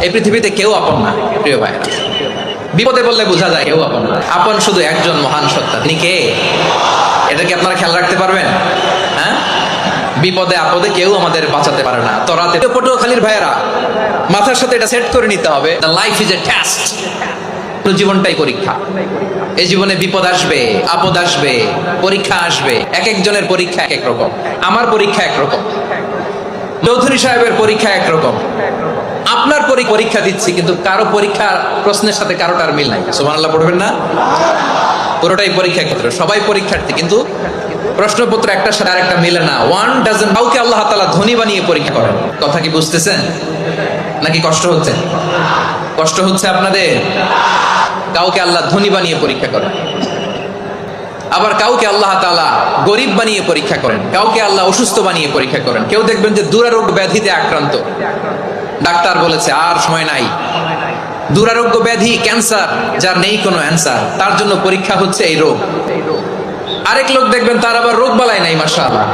এই পৃথিবীতে কেউ আপন না, প্রিয় ভাইরা বিপদে বললে বোঝা যায় কেউ আপন না। আপন শুধু একজন মহান সত্তা। তিনি কে? এটা কি আপনারা খেয়াল রাখতে পারবেন? হ্যাঁ? বিপদে, আপদে কেউ আমাদের বাঁচাতে পারে না। তরাতে পটুয়াখালীর ভাইয়েরা, মাথার সাথে এটা সেট করে নিতে হবে। লাইফ ইজ এ টেস্ট জীবনটাই পরীক্ষা। এই জীবনে বিপদ আসবে, আপদ আসবে, পরীক্ষা আসবে। এক একজনের পরীক্ষা এক এক রকম। আমার পরীক্ষা এক রকম। চৌধুরী সাহেবের পরীক্ষা একরকম আপনার পরি- পরীক্ষা দিচ্ছি, কিন্তু কারও পরীক্ষা প্রশ্নের সাথে কারোটার মিল নাই। সুবহানাল্লাহ পড়বেন না? পুরোটাই পরীক্ষা ক্ষেত্র, সবাই পরীক্ষার্থী, কিন্তু প্রশ্নপত্র একটা সাথে আরেকটা মিলে না। ওয়ান ডাজন কাউকে আল্লাহ তাআলা ধনী বানিয়ে পরীক্ষা করেন। কথা কি বুঝতেছেন? নাকি কষ্ট হচ্ছে? কষ্ট হচ্ছে আপনাদের? কাউকে আল্লাহ ধনী বানিয়ে পরীক্ষা করেন। আবার কাউকে আল্লাহ তাআলা গরিব বানিয়ে পরীক্ষা করেন। কাউকে আল্লাহ অসুস্থ বানিয়ে পরীক্ষা করেন। কেউ দেখবেন যে দুরারোগ্য ব্যাধিতে আক্রান্ত। ডাক্তার বলেছে, আর সময় নাই। দুরারোগ্য ব্যাধি, ক্যান্সার, যার নেই কোনো অ্যান্সার, তার জন্য পরীক্ষা হচ্ছে এই রোগ। আরেক লোক দেখবেন তার আবার রোগ বালাই নাই, মাশাআল্লাহ।